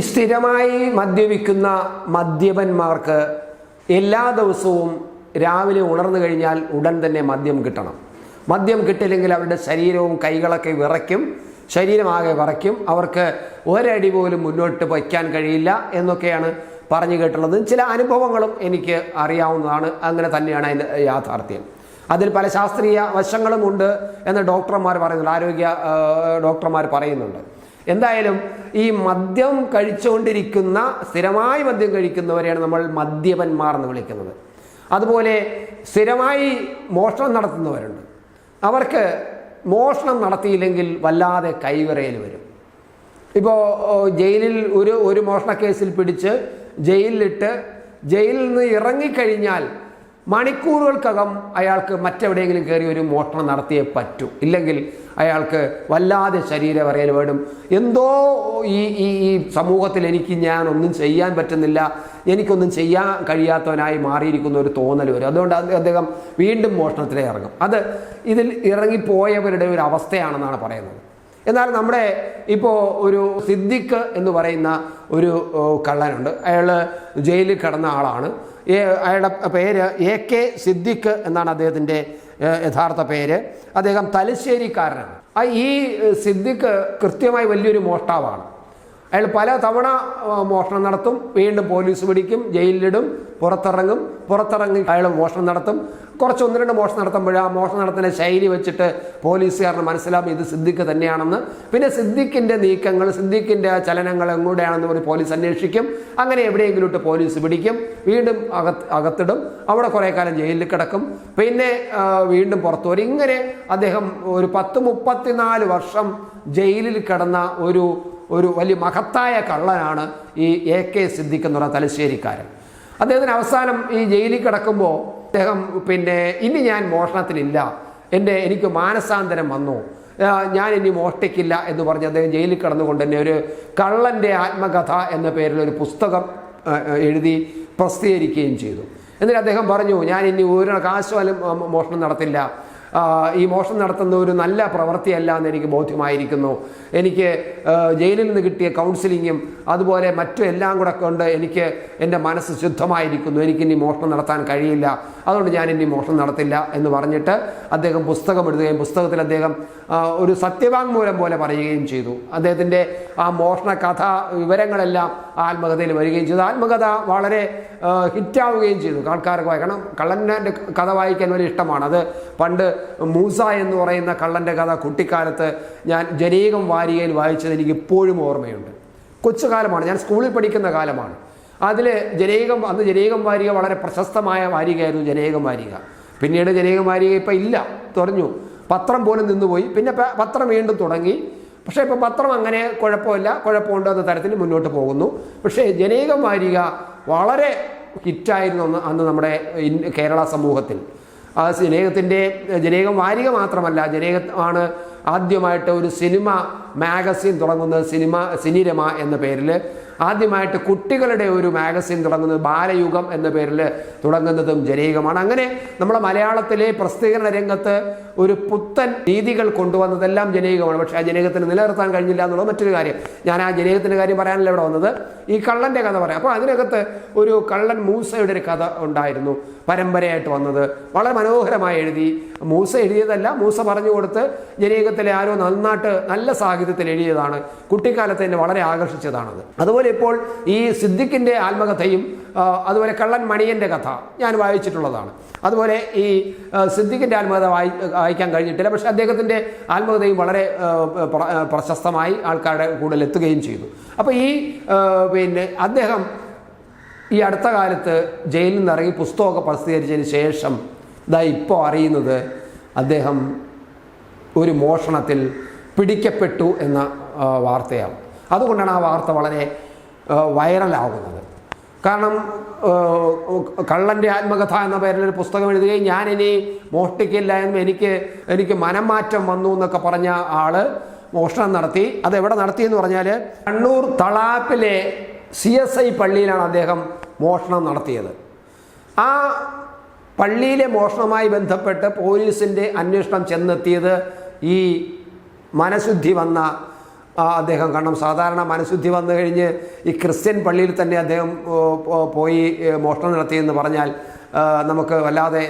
സ്ഥിരമായി മദ്യപിക്കുന്ന മദ്യപന്മാർക്ക് എല്ലാ ദിവസവും രാവിലെ ഉണർന്നു കഴിഞ്ഞാൽ ഉടൻ തന്നെ മദ്യം കിട്ടണം. മദ്യം കിട്ടില്ലെങ്കിൽ അവരുടെ ശരീരവും കൈകളൊക്കെ വിറയ്ക്കും ശരീരമാകെ വിറയ്ക്കും. അവർക്ക് ഒരടി പോലും മുന്നോട്ട് വയ്ക്കാൻ കഴിയില്ല എന്നൊക്കെയാണ് പറഞ്ഞു കേട്ടുള്ളത് ചില അനുഭവങ്ങളും എനിക്ക് അറിയാവുന്നതാണ്. അങ്ങനെ തന്നെയാണ് അതിന്റെ യാഥാർത്ഥ്യം. അതിൽ പല ശാസ്ത്രീയ വശങ്ങളും ഉണ്ട് എന്ന് ഡോക്ടർമാർ പറയുന്നുണ്ട്. ആരോഗ്യ ഡോക്ടർമാർ പറയുന്നുണ്ട്. എന്തായാലും ഈ മദ്യം കഴിച്ചുകൊണ്ടിരിക്കുന്ന സ്ഥിരമായി മദ്യം കഴിക്കുന്നവരെയാണ് നമ്മൾ മദ്യപന്മാർ എന്ന് വിളിക്കുന്നത്. അതുപോലെ സ്ഥിരമായി മോഷണം നടത്തുന്നവരുണ്ട്. അവർക്ക് മോഷണം നടത്തിയില്ലെങ്കിൽ വല്ലാതെ കൈവിറയൽ വരും. ഇപ്പോൾ ജയിലിൽ ഒരു ഒരു മോഷണ കേസിൽ പിടിച്ച് ജയിലിലിട്ട് ജയിലിൽ നിന്ന് ഇറങ്ങിക്കഴിഞ്ഞാൽ മണിക്കൂറുകൾക്കകം അയാൾക്ക് മറ്റെവിടെയെങ്കിലും കയറി ഒരു മോഷണം നടത്തിയേ പറ്റൂ. ഇല്ലെങ്കിൽ അയാൾക്ക് വല്ലാതെ ശരീരം പറയൽ വേണം എന്തോ ഈ ഈ ഈ സമൂഹത്തിൽ എനിക്ക് ഞാൻ ഒന്നും ചെയ്യാൻ പറ്റുന്നില്ല. എനിക്കൊന്നും ചെയ്യാൻ കഴിയാത്തവനായി മാറിയിരിക്കുന്ന ഒരു തോന്നൽ വരും. അതുകൊണ്ട് അദ്ദേഹം വീണ്ടും മോഷണത്തിലേ ഇറങ്ങും. അത് ഇതിൽ ഇറങ്ങിപ്പോയവരുടെ ഒരു അവസ്ഥയാണെന്നാണ് പറയുന്നത്. എന്നാൽ നമ്മുടെ ഇപ്പോൾ ഒരു സിദ്ദിഖ് എന്ന് പറയുന്ന ഒരു കള്ളനുണ്ട്. അയാൾ ജയിലിൽ കിടന്ന ആളാണ്. അയാളുടെ പേര് എ കെ സിദ്ദിഖ് എന്നാണ് അദ്ദേഹത്തിന്റെ യഥാർത്ഥ പേര്. അദ്ദേഹം തലശ്ശേരിക്കാരനാണ്. ഈ സിദ്ദിഖ് കൃത്യമായി വലിയൊരു മോഷ്ടാവാണ്. അയാൾ പല തവണ മോഷണം നടത്തും വീണ്ടും പോലീസ് പിടിക്കും ജയിലിലിടും പുറത്തിറങ്ങും. പുറത്തിറങ്ങി അയാൾ മോഷണം നടത്തും. കുറച്ച് ഒന്ന് രണ്ട് മോഷണം നടത്തുമ്പോൾ ആ മോഷണം നടത്തുന്ന ശൈലി വെച്ചിട്ട് പോലീസുകാരന് മനസ്സിലാവും ഇത് സിദ്ദിഖ് തന്നെയാണെന്ന്. പിന്നെ സിദ്ദിഖിന്റെ നീക്കങ്ങൾ സിദ്ദിഖിന്റെ ചലനങ്ങൾ എങ്ങോടെയാണെന്ന് പറഞ്ഞ് പോലീസ് അന്വേഷിക്കും. അങ്ങനെ എവിടെയെങ്കിലും ഇട്ട് പോലീസ് പിടിക്കും. വീണ്ടും അകത്ത് അകത്തിടും. അവിടെ കുറേ കാലം ജയിലിൽ കിടക്കും. പിന്നെ വീണ്ടും പുറത്തു വരും. ഇങ്ങനെ അദ്ദേഹം ഒരു പത്ത് മുപ്പത്തിനാല് വർഷം ജയിലിൽ കിടന്ന ഒരു ഒരു വലിയ മഹത്തായ കള്ളനാണ് ഈ എ കെ സിദ്ദിഖ് എന്ന് പറയുന്ന തലശ്ശേരിക്കാരൻ. അദ്ദേഹത്തിന് അവസാനം ഈ ജയിലിൽ കിടക്കുമ്പോൾ അദ്ദേഹം പിന്നെ ഇനി ഞാൻ മോഷണത്തിനില്ല എന്റെ എനിക്ക് മാനസാന്തരം വന്നു. ഞാൻ ഇനി മോഷ്ടിക്കില്ല എന്ന് പറഞ്ഞ് അദ്ദേഹം ജയിലിൽ കിടന്നുകൊണ്ട് തന്നെ ഒരു കള്ളന്റെ ആത്മകഥ എന്ന പേരിൽ ഒരു പുസ്തകം എഴുതി പ്രസിദ്ധീകരിക്കുകയും ചെയ്തു. എന്നിട്ട് അദ്ദേഹം പറഞ്ഞു ഞാൻ ഇനി ഒരു കാശുവാലും മോഷണം നടത്തില്ല. ഈ മോഷണം നടത്തുന്ന ഒരു നല്ല പ്രവൃത്തിയല്ല എന്ന് എനിക്ക് ബോധ്യമായിരിക്കുന്നു. എനിക്ക് ജയിലിൽ നിന്ന് കിട്ടിയ കൗൺസിലിങ്ങും അതുപോലെ മറ്റും എല്ലാം കൂടെ കൊണ്ട് എനിക്ക് എന്റെ മനസ്സ് ശുദ്ധമായിരിക്കുന്നു. എനിക്കിനി മോഷണം നടത്താൻ കഴിയില്ല. അതുകൊണ്ട് ഞാൻ ഇനി മോഷണം നടത്തില്ല എന്ന് പറഞ്ഞിട്ട് അദ്ദേഹം പുസ്തകം എഴുതുകയും പുസ്തകത്തിൽ അദ്ദേഹം ഒരു സത്യവാങ്മൂലം പോലെ പറയുകയും ചെയ്തു. അദ്ദേഹത്തിന്റെ ആ മോഷണ കഥ വിവരങ്ങളെല്ലാം ആത്മകഥയിൽ വരികയും ചെയ്തു. ആത്മകഥ വളരെ ഹിറ്റാവുകയും ചെയ്തു. ആൾക്കാർക്ക് വായിക്കണം. കള്ളന്റെ കഥ വായിക്കാൻ വലിയ ഇഷ്ടമാണ്. അത് പണ്ട് മൂസ എന്ന് പറയുന്ന കള്ളന്റെ കഥ കുട്ടിക്കാലത്ത് ഞാൻ ജനീകം വാരികയിൽ വായിച്ചത് എനിക്ക് ഇപ്പോഴും ഓർമ്മയുണ്ട്. കൊച്ചുകാലമാണ് ഞാൻ സ്കൂളിൽ പഠിക്കുന്ന കാലമാണ്. അതിൽ ജനീകം അന്ന് ജനീകം വാരിക വളരെ പ്രശസ്തമായ വാരികയായിരുന്നു ജനീകം വാരിക. പിന്നീട് ജനീകം വാരിക ഇപ്പം ഇല്ല തുറഞ്ഞു. പത്രം പോലും നിന്നുപോയി. പിന്നെ പത്രം വീണ്ടും തുടങ്ങി. പക്ഷേ ഇപ്പോൾ പത്രം അങ്ങനെ കുഴപ്പമില്ല കുഴപ്പമുണ്ട് എന്ന തരത്തിൽ മുന്നോട്ട് പോകുന്നു. പക്ഷേ ജനീകം വാരിക വളരെ ഹിറ്റായിരുന്നു അന്ന് അന്ന് നമ്മുടെ കേരള സമൂഹത്തിൽ. ആ ജനേകത്തിന്റെ ജനേകം വാരിക മാത്രമല്ല ജനേകമാണ് ആദ്യമായിട്ട് ഒരു സിനിമ മാഗസിൻ തുടങ്ങുന്നത് സിനിമ സിനിരമ എന്ന പേരിൽ ആദ്യമായിട്ട് കുട്ടികളുടെ ഒരു മാഗസിൻ തുടങ്ങുന്നത് ബാലയുഗം എന്ന പേരിൽ തുടങ്ങുന്നതും ജനീകമാണ്. അങ്ങനെ നമ്മുടെ മലയാളത്തിലെ പ്രസിദ്ധീകരണ രംഗത്ത് ഒരു പുത്തൻ രീതികൾ കൊണ്ടുവന്നതെല്ലാം ജനീകമാണ്. പക്ഷേ ആ ജനീകത്തിന് നിലനിർത്താൻ കഴിഞ്ഞില്ല എന്നുള്ളത് മറ്റൊരു കാര്യം. ഞാൻ ആ ജനീകത്തിന്റെ കാര്യം പറയാനല്ല ഇവിടെ വന്നത്. ഈ കള്ളന്റെ കഥ പറയാം. അപ്പോൾ അതിനകത്ത് ഒരു കള്ളൻ മൂസയുടെ ഒരു കഥ ഉണ്ടായിരുന്നു. പരമ്പരയായിട്ട് വന്നത്. വളരെ മനോഹരമായി എഴുതി. മൂസ എഴുതിയതല്ല. മൂസ പറഞ്ഞു കൊടുത്ത് ജനീകത്തിലെ ആരോ നന്നായിട്ട് നല്ല സാഹിത്യത്തിൽ എഴുതിയതാണ്. കുട്ടിക്കാലത്ത് എന്നെ വളരെ ആകർഷിച്ചതാണത്. അതുപോലെ ഇപ്പോൾ ഈ സിദ്ദിഖിന്റെ ആത്മകഥയും അതുപോലെ കള്ളൻ മണിയന്റെ കഥ ഞാൻ വായിച്ചിട്ടുള്ളതാണ്. അതുപോലെ ഈ സിദ്ദിഖിന്റെ ആത്മകഥ വായി വായിക്കാൻ കഴിഞ്ഞിട്ടില്ല. പക്ഷേ അദ്ദേഹത്തിന്റെ ആത്മകഥയും വളരെ പ്രശസ്തമായി ആൾക്കാരുടെ കൂടുതൽ എത്തുകയും ചെയ്തു. അപ്പോൾ ഈ പിന്നെ അദ്ദേഹം ഈ അടുത്ത കാലത്ത് ജയിലിൽ നിന്ന് ഇറങ്ങി പുസ്തകമൊക്കെ പ്രസിദ്ധീകരിച്ചതിന് ശേഷം ഇതാ ഇപ്പോൾ അറിയുന്നത് അദ്ദേഹം ഒരു മോഷണത്തിൽ പിടിക്കപ്പെട്ടു എന്ന വാർത്തയാണ്. അതുകൊണ്ടാണ് ആ വാർത്ത വളരെ വൈറലാകുന്നത്. കാരണം കള്ളന്റെ ആത്മകഥ എന്ന പേരിൽ ഒരു പുസ്തകം എഴുതുകയും ഞാനിനി മോഷ്ടിക്കില്ല എന്ന് എനിക്ക് എനിക്ക് മനംമാറ്റം വന്നു എന്നൊക്കെ പറഞ്ഞ ആൾ മോഷണം നടത്തി. അത് എവിടെ നടത്തിയെന്ന് പറഞ്ഞാൽ കണ്ണൂർ തളാപ്പിലെ സി എസ് ഐ പള്ളിയിലാണ് അദ്ദേഹം മോഷണം നടത്തിയത്. ആ പള്ളിയിലെ മോഷണവുമായി ബന്ധപ്പെട്ട് പോലീസിന്റെ അന്വേഷണം ചെന്നെത്തിയത് ഈ മനഃശുദ്ധി വന്ന അദ്ദേഹം കാരണം സാധാരണ മനഃശുദ്ധി വന്നു കഴിഞ്ഞ് ഈ ക്രിസ്ത്യൻ പള്ളിയിൽ തന്നെ അദ്ദേഹം പോയി മോഷണം നടത്തിയെന്ന് പറഞ്ഞാൽ നമുക്ക് വല്ലാതെ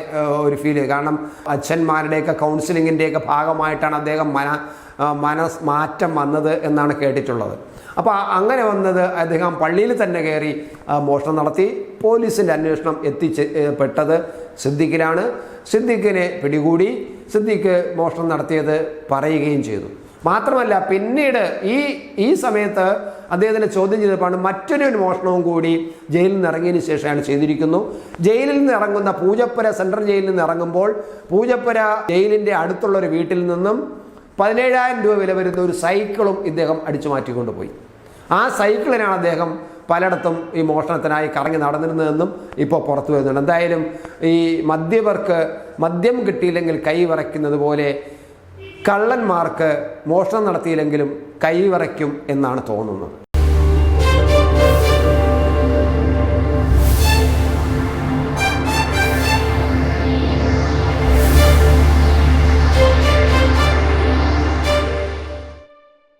ഒരു ഫീൽ കാരണം അച്ഛന്മാരുടെയൊക്കെ കൗൺസിലിങ്ങിന്റെയൊക്കെ ഭാഗമായിട്ടാണ് അദ്ദേഹം മന മനസ് മാറ്റം വന്നത് എന്നാണ് കേട്ടിട്ടുള്ളത്. അപ്പോൾ അങ്ങനെ വന്നത് അദ്ദേഹം പള്ളിയിൽ തന്നെ കയറി മോഷണം നടത്തി പോലീസിന്റെ അന്വേഷണം എത്തിച്ച് പെട്ടത് സിദ്ദിഖിലാണ് സിദ്ദിഖിനെ പിടികൂടി സിദ്ദിഖ് മോഷണം നടത്തിയത് പറയുകയും ചെയ്തു. മാത്രമല്ല പിന്നീട് ഈ ഈ സമയത്ത് അദ്ദേഹത്തിനെ ചോദ്യം ചെയ്തപ്പോഴാണ് മറ്റൊരു മോഷണവും കൂടി ജയിലിൽ നിന്ന് ഇറങ്ങിയതിന് ശേഷമാണ് ചെയ്തിരിക്കുന്നു. ജയിലിൽ നിന്ന് ഇറങ്ങുന്ന പൂജപ്പുര സെൻട്രൽ ജയിലിൽ നിന്ന് ഇറങ്ങുമ്പോൾ പൂജപ്പുര ജയിലിന്റെ അടുത്തുള്ള ഒരു വീട്ടിൽ നിന്നും പതിനേഴായിരം രൂപ വില വരുന്ന ഒരു സൈക്കിളും ഇദ്ദേഹം അടിച്ചു മാറ്റിക്കൊണ്ടുപോയി ആ സൈക്കിളിനാണ് അദ്ദേഹം പലയിടത്തും ഈ മോഷണത്തിനായി കറങ്ങി നടന്നിരുന്നതെന്നും ഇപ്പോൾ പുറത്തു വരുന്നുണ്ട്. എന്തായാലും ഈ മദ്യപർക്ക് മദ്യം കിട്ടിയില്ലെങ്കിൽ കൈ വിറയ്ക്കുന്നത് പോലെ കള്ളന്മാർക്ക് മോഷണം നടത്തിയില്ലെങ്കിലും കൈവിറയ്ക്കും എന്നാണ് തോന്നുന്നത്.